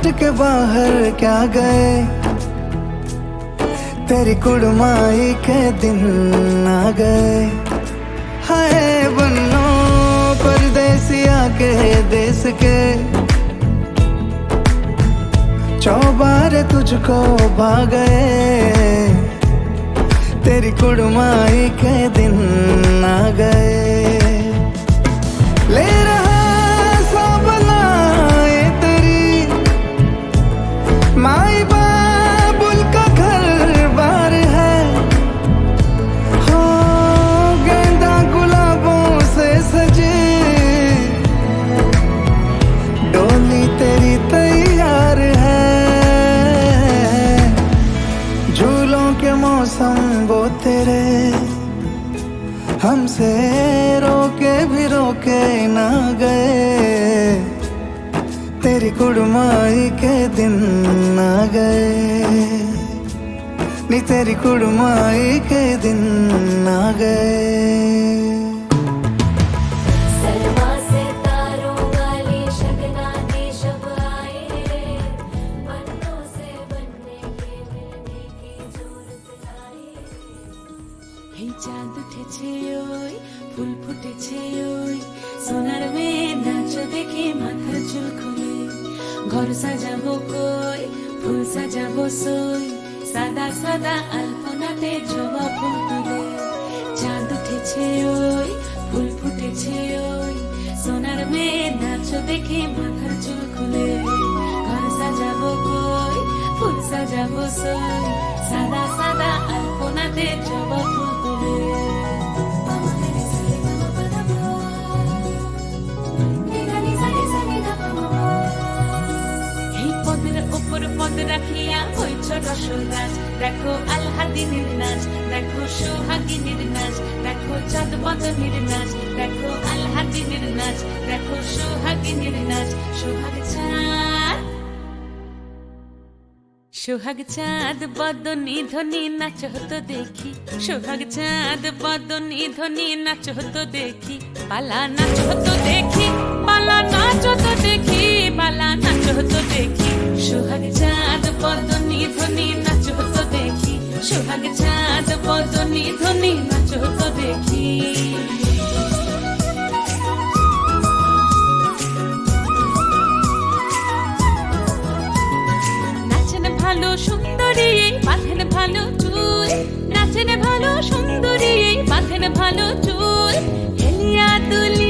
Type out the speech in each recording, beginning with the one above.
चौखट के बाहर क्या गए? तेरी कुड़माई के दिन आ गए। हाय बनो परदेसिया के देश के। चौबार तुझको भागे तेरी कुड़माई के दिन आ गए। ले रहा कुड़माई के दिन आ गए नी तेरी कुड़माई के दिन आ गए দেখে মাথার চুল খুলে ঘর সাজাবো কই, ফুল সাজাবো সই। সাদা সাদা আলপনাতে জবা ফুল তুলে। গামা পাদা রাখিয়া হইছ রসরাজ। দেখো আলহাদিনের নাচ, দেখো সোহাগিনীর নাচ, দেখো চাঁদ বদনের দেখো সোহাগিনীর নাচ, সোহাগ চাঁদ। সোহাগ চাঁদ, বদনি ধ্বনি নাচ হতো দেখি। সোহাগ চাঁদ, বদনি ধ্বনি নাচ হতো দেখি। পালা নাচ হতো দেখি, পালা নাচ হতো দেখি, পালা নাচ হতো দেখি। সোহাগ চাঁদ, বদনি ধ্বনি নাচ হতো দেখি। সোহাগ চাঁদ, বদনি ধ্বনি নাচ হতো দেখি। ভালো সুন্দরী, এই বাঁধেন ভালো চুল। নাচেন ভালো সুন্দরী, এই বাঁধেন ভালো চুল। হেলিয়া দুলিয়া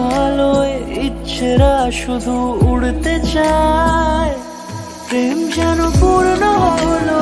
ইচ্ছেরা শুধু উড়তে চায়। প্রেম যেন পূর্ণ হলো।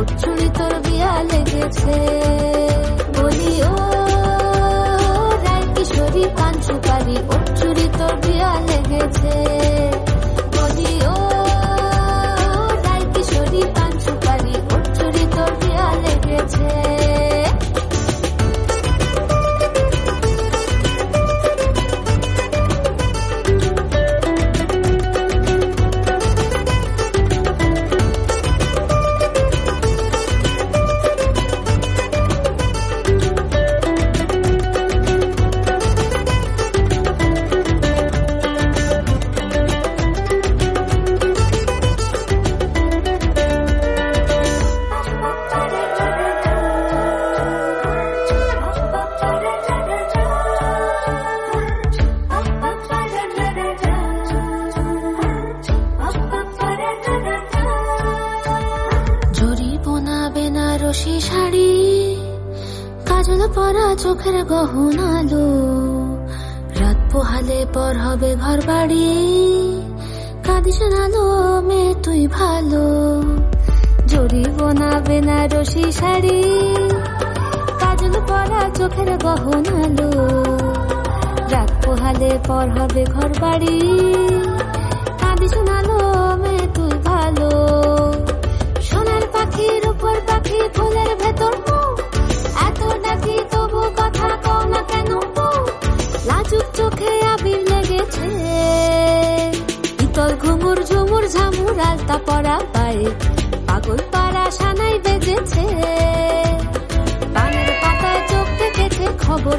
উঠছুড়ি তোর বিয়া লেগেছে। বলি ও রায় কিশোরী পান সুপারি উঠছুড়ি তোর বিয়া লেগেছে। গহনালো রাত পোহালে পর হবে ঘর বাড়ি কাঁদিস নালো মে তুই ভালো। জরি বোনা বেনারসি শাড়ি। কাজল পরা চোখের গহনালো রাত পোহালে পর হবে ঘর বাড়ি কাঁদিস নালো মে তুই ভালো। সোনার পাখির উপর পাখি, ফুলের ভেতর লেগেছে ইতল ঘুমুর ঝুমুর ঝামুর আলতা পরা পায়ে পাগল পাড়া সানাই বেজেছে। পানের পাতায় চোখ দেখেছে খবর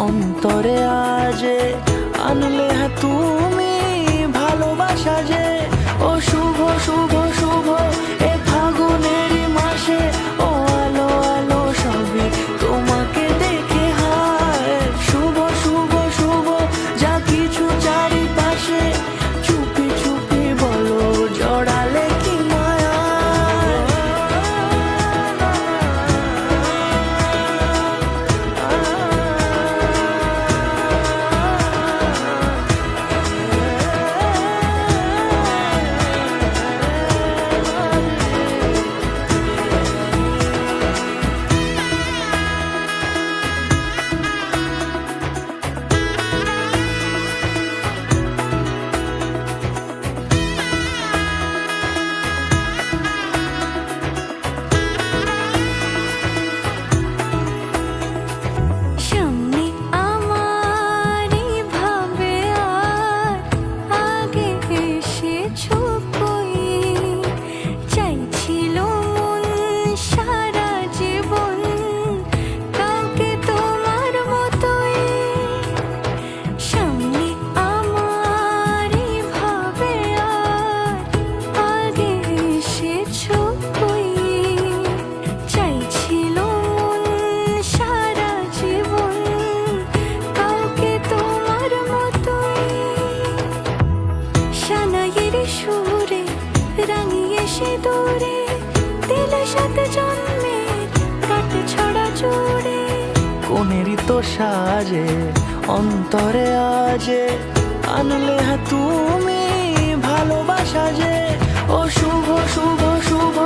অন্তরে আজে আনলে হ্যাঁ তুমি সাজে অন্তরে আজে। আনলে হা তুমি ভালোবাসা যে। ও শুভ শুভ শুভ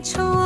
出